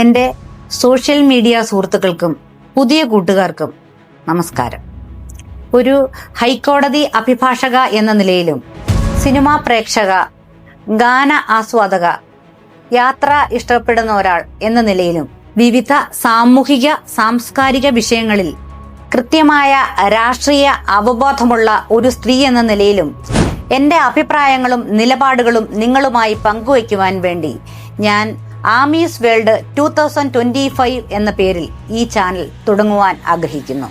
എന്റെ social media സുഹൃത്തുക്കൾക്കും പുതിയ കൂട്ടുകാർക്കും നമസ്കാരം. ഒരു ഹൈക്കോടതി അഭിഭാഷക എന്ന നിലയിലും സിനിമാ പ്രേക്ഷക ഗാന ആസ്വാദക യാത്ര ഇഷ്ടപ്പെടുന്ന ഒരാൾ എന്ന നിലയിലും വിവിധ സാമൂഹിക സാംസ്കാരിക വിഷയങ്ങളിൽ കൃത്യമായ രാഷ്ട്രീയ അവബോധമുള്ള ഒരു സ്ത്രീ എന്ന നിലയിലും എന്റെ അഭിപ്രായങ്ങളും നിലപാടുകളും നിങ്ങളുമായി പങ്കുവയ്ക്കുവാൻ വേണ്ടി ഞാൻ Ami's world two thousand twenty five എന്ന പേരിൽ ഈ ചാനൽ തുടങ്ങുവാൻ ആഗ്രഹിക്കുന്നു.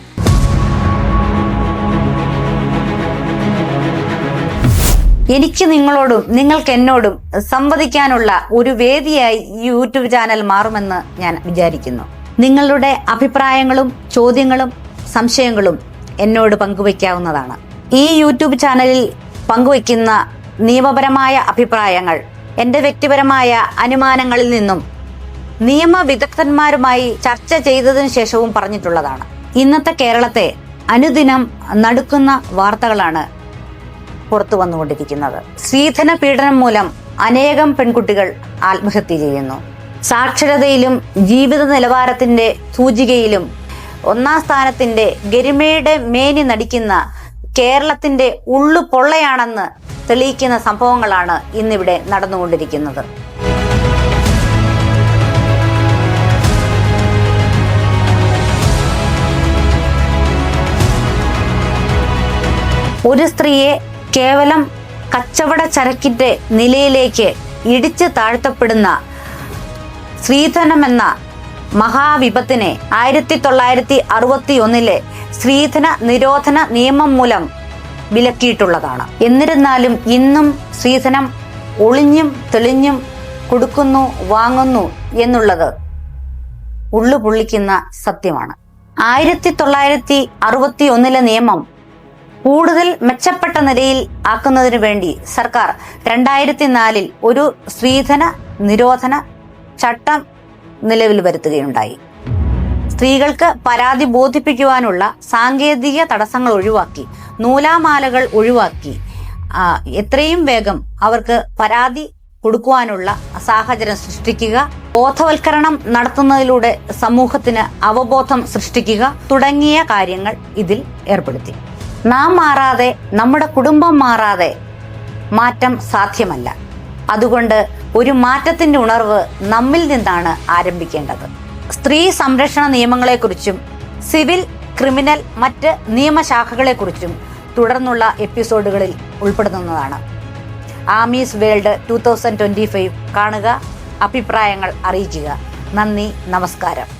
എനിക്ക് നിങ്ങളോടും നിങ്ങൾക്ക് എന്നോടും സംവദിക്കാനുള്ള ഒരു വേദിയായി യൂട്യൂബ് ചാനൽ മാറുമെന്ന് ഞാൻ വിചാരിക്കുന്നു. നിങ്ങളുടെ അഭിപ്രായങ്ങളും ചോദ്യങ്ങളും സംശയങ്ങളും എന്നോട് പങ്കുവയ്ക്കാവുന്നതാണ്. ഈ യൂട്യൂബ് ചാനലിൽ പങ്കുവയ്ക്കുന്ന നിയമപരമായ അഭിപ്രായങ്ങൾ എന്റെ വ്യക്തിപരമായ അനുമാനങ്ങളിൽ നിന്നും നിയമവിദഗ്ധന്മാരുമായി ചർച്ച ചെയ്തതിനു ശേഷവും പറഞ്ഞിട്ടുള്ളതാണ്. ഇന്നത്തെ കേരളത്തെ അനുദിനം നടുക്കുന്ന വാർത്തകളാണ് പുറത്തു വന്നുകൊണ്ടിരിക്കുന്നത്. സ്ത്രീധന പീഡനം മൂലം അനേകം പെൺകുട്ടികൾ ആത്മഹത്യ ചെയ്യുന്നു. സാക്ഷരതയിലും ജീവിത നിലവാരത്തിന്റെ സൂചികയിലും ഒന്നാം സ്ഥാനത്തിന്റെ ഗരിമയുടെ മേനി നടിക്കുന്ന കേരളത്തിന്റെ ഉള്ളു പൊള്ളയാണെന്ന് തെളിയിക്കുന്ന സംഭവങ്ങളാണ് ഇന്നിവിടെ നടന്നുകൊണ്ടിരിക്കുന്നത്. ഒരു സ്ത്രീയെ കേവലം കച്ചവട ചരക്കിന്റെ നിലയിലേക്ക് ഇടിച്ചു താഴ്ത്തപ്പെടുന്ന സ്ത്രീധനമെന്ന മഹാവിപത്തിനെ ആയിരത്തി തൊള്ളായിരത്തി അറുപത്തി ഒന്നിലെ സ്ത്രീധന നിരോധന നിയമം മൂലം വിലക്കിയിട്ടുള്ളതാണ്. എന്നിരുന്നാലും ഇന്നും സ്ത്രീധനം ഒളിഞ്ഞും തെളിഞ്ഞും കൊടുക്കുന്നു വാങ്ങുന്നു എന്നുള്ളത് ഉള്ളു പൊള്ളിക്കുന്ന സത്യമാണ്. ആയിരത്തി തൊള്ളായിരത്തി അറുപത്തി ഒന്നിലെ നിയമം കൂടുതൽ മെച്ചപ്പെട്ട നിലയിൽ ആക്കുന്നതിന് വേണ്ടി സർക്കാർ രണ്ടായിരത്തി നാലിൽ ഒരു സ്ത്രീധന നിരോധന ചട്ടം നിലവിൽ വരുത്തുകയുണ്ടായി. സ്ത്രീകൾക്ക് പരാതി ബോധിപ്പിക്കുവാനുള്ള സാങ്കേതിക തടസ്സങ്ങൾ ഒഴിവാക്കി നൂലാമാലകൾ ഒഴിവാക്കി. എത്രയും വേഗം അവർക്ക് പരാതി കൊടുക്കുവാനുള്ള സാഹചര്യം സൃഷ്ടിക്കുക ബോധവൽക്കരണം നടത്തുന്നതിലൂടെ സമൂഹത്തിന് അവബോധം സൃഷ്ടിക്കുക തുടങ്ങിയ കാര്യങ്ങൾ ഇതിൽ ഏർപ്പെടുത്തി. നാം മാറാതെ നമ്മുടെ കുടുംബം മാറാതെ മാറ്റം സാധ്യമല്ല. അതുകൊണ്ട് ഒരു മാറ്റത്തിന്റെ ഉണർവ് നമ്മിൽ നിന്നാണ് ആരംഭിക്കേണ്ടത്. സ്ത്രീ സംരക്ഷണ നിയമങ്ങളെക്കുറിച്ചും സിവിൽ ക്രിമിനൽ മറ്റ് നിയമശാഖകളെക്കുറിച്ചും തുടർന്നുള്ള എപ്പിസോഡുകളിൽ ഉൾപ്പെടുത്തുന്നതാണ്. Ami's world two thousand twenty five കാണുക അഭിപ്രായങ്ങൾ അറിയിക്കുക. നന്ദി നമസ്കാരം.